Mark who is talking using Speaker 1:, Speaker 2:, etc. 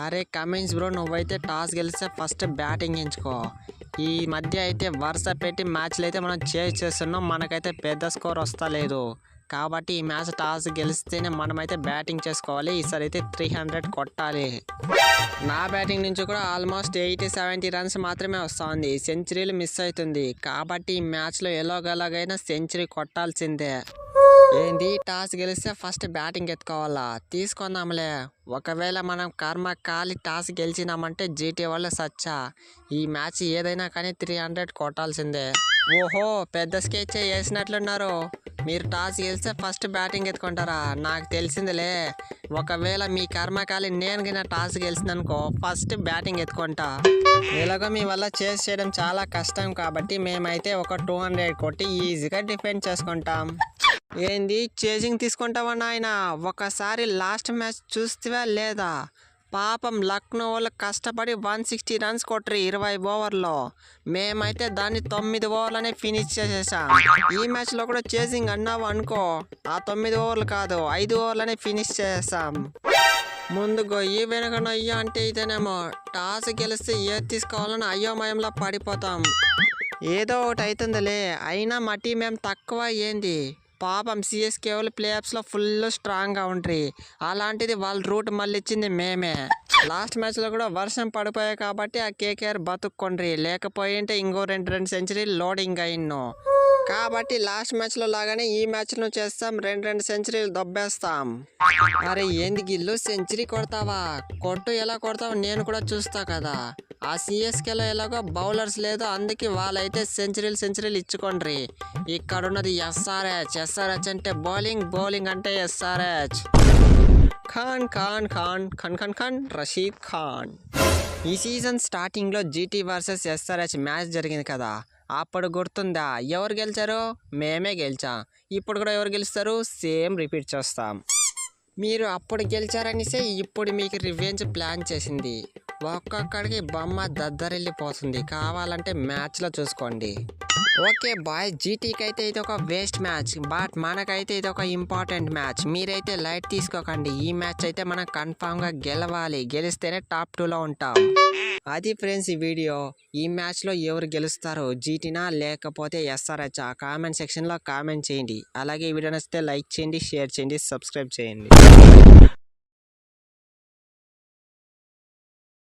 Speaker 1: అరే Cummins bro నువ్వైతే toss గెలిస్తే ఫస్ట్ బ్యాటింగ్ ఎంచుకో ఈ మధ్య అయితే వరుస పెట్టి మ్యాచ్లు అయితే మనం చేజ్ చేస్తున్నాం మనకైతే పెద్ద స్కోర్ వస్తలేదు కాబట్టి ఈ మ్యాచ్ టాస్ గెలిస్తేనే మనమైతే బ్యాటింగ్ చేసుకోవాలి ఈసారి అయితే త్రీ హండ్రెడ్ కొట్టాలి నా బ్యాటింగ్ నుంచి కూడా ఆల్మోస్ట్ ఎయిటీ సెవెంటీ రన్స్ మాత్రమే వస్తుంది సెంచరీలు మిస్ అవుతుంది కాబట్టి ఈ మ్యాచ్లో ఎలాగోలాగైనా సెంచరీ కొట్టాల్సిందే ఏంటి టాస్ గెలిస్తే ఫస్ట్ బ్యాటింగ్ ఎత్తుకోవాలా తీసుకుందాంలే ఒకవేళ మనం కర్మ కాలి టాస్ గెలిచినామంటే జీటీ వల్ల సచ్చా ఈ మ్యాచ్ ఏదైనా కానీ త్రీ హండ్రెడ్ కొట్టాల్సిందే ఓహో పెద్ద స్కెచ్ వేసినట్లున్నారు మీరు టాస్ గెలిస్తే ఫస్ట్ బ్యాటింగ్ ఎత్తుకుంటారా నాకు తెలిసిందిలే ఒకవేళ మీ కర్మకాలి నేను కింద టాస్ గెలిచిందనుకో ఫస్ట్ బ్యాటింగ్ ఎత్తుకుంటా ఇలాగో మీ వల్ల చేస్ చేయడం చాలా కష్టం కాబట్టి మేమైతే ఒక టూ హండ్రెడ్ కొట్టి ఈజీగా డిఫెండ్ చేసుకుంటాం ఏంది చేజింగ్ తీసుకుంటావా నాయన ఒకసారి లాస్ట్ మ్యాచ్ చూస్తేవా లేదా పాపం లక్నోలు కష్టపడి వన్ సిక్స్టీ రన్స్ కొట్టరు ఇరవై ఓవర్లో మేమైతే దాన్ని తొమ్మిది ఓవర్లనే ఫినిష్ చేసేసాం ఈ మ్యాచ్లో కూడా చేసింగ్ అన్నావు అనుకో ఆ తొమ్మిది ఓవర్లు కాదు ఐదు ఓవర్లనే ఫినిష్ చేసాం ముందు గొయ్యి వెనక అయ్యో అంటే ఇదేనేమో టాస్ గెలిస్తే ఏది తీసుకోవాలని అయోమయంలో పడిపోతాం ఏదో ఒకటి అవుతుందిలే అయినా మా టీం ఏం తక్కువ ఏంది పాపం సిఎస్కే వాళ్ళు ప్లేఆఫ్స్లో ఫుల్ స్ట్రాంగ్గా ఉంటారు అలాంటిది వాళ్ళ రూట్ మళ్ళీ ఇచ్చింది మేమే లాస్ట్ మ్యాచ్లో కూడా వర్షం పడిపోయాయి కాబట్టి ఆ కేకేఆర్ బతుక్కొండ్రి లేకపోయింటే ఇంకో రెండు రెండు సెంచరీ లోడింగ్ అయిన్ను కాబట్టి లాస్ట్ మ్యాచ్లో లాగానే ఈ మ్యాచ్ను చేస్తాం రెండు రెండు సెంచరీలు దొబ్బేస్తాం అరే ఏంది గిల్లు సెంచరీ కొడతావా కొట్టు ఎలా కొడతావు నేను కూడా చూస్తా కదా ఆ లో ఎలాగో బౌలర్స్ లేదు అందుకే వాళ్ళైతే సెంచరీలు సెంచరీలు ఇచ్చుకోండి ఇక్కడ ఉన్నది ఎస్ఆర్హెచ్ ఎస్ఆర్హెచ్ అంటే బౌలింగ్ బౌలింగ్ అంటే ఎస్ఆర్హెచ్ ఖాన్ ఖాన్ ఖాన్ ఖాన్ ఖాన్ ఖాన్ రషీద్ ఖాన్ ఈ సీజన్ స్టార్టింగ్లో జీటీ వర్సెస్ ఎస్ఆర్హెచ్ మ్యాచ్ జరిగింది కదా అప్పుడు గుర్తుందా ఎవరు గెలిచారు మేమే గెలిచాం ఇప్పుడు కూడా ఎవరు గెలుస్తారు సేమ్ రిపీట్ చేస్తాం మీరు అప్పుడు గెలిచారనేసే ఇప్పుడు మీకు రివెంజ్ ప్లాన్ చేసింది ఒక్కొక్కడికి బొమ్మ దద్దరిల్లిపోతుంది కావాలంటే మ్యాచ్లో చూసుకోండి ఓకే బాయ్ జీటీకి అయితే ఇది ఒక వేస్ట్ మ్యాచ్ బట్ మనకైతే ఇది ఒక ఇంపార్టెంట్ మ్యాచ్ మీరైతే లైట్ తీసుకోకండి ఈ మ్యాచ్ అయితే మనం కన్ఫామ్గా గెలవాలి గెలిస్తేనే టాప్ టూలో ఉంటాం అది ఫ్రెండ్స్ ఈ వీడియో ఈ మ్యాచ్లో ఎవరు గెలుస్తారు జీటీనా లేకపోతే ఎస్ఆర్ఎచ్ ఆ కామెంట్ సెక్షన్లో కామెంట్ చేయండి అలాగే ఈ వీడియో నచ్చితే లైక్ చేయండి షేర్ చేయండి సబ్స్క్రైబ్ చేయండి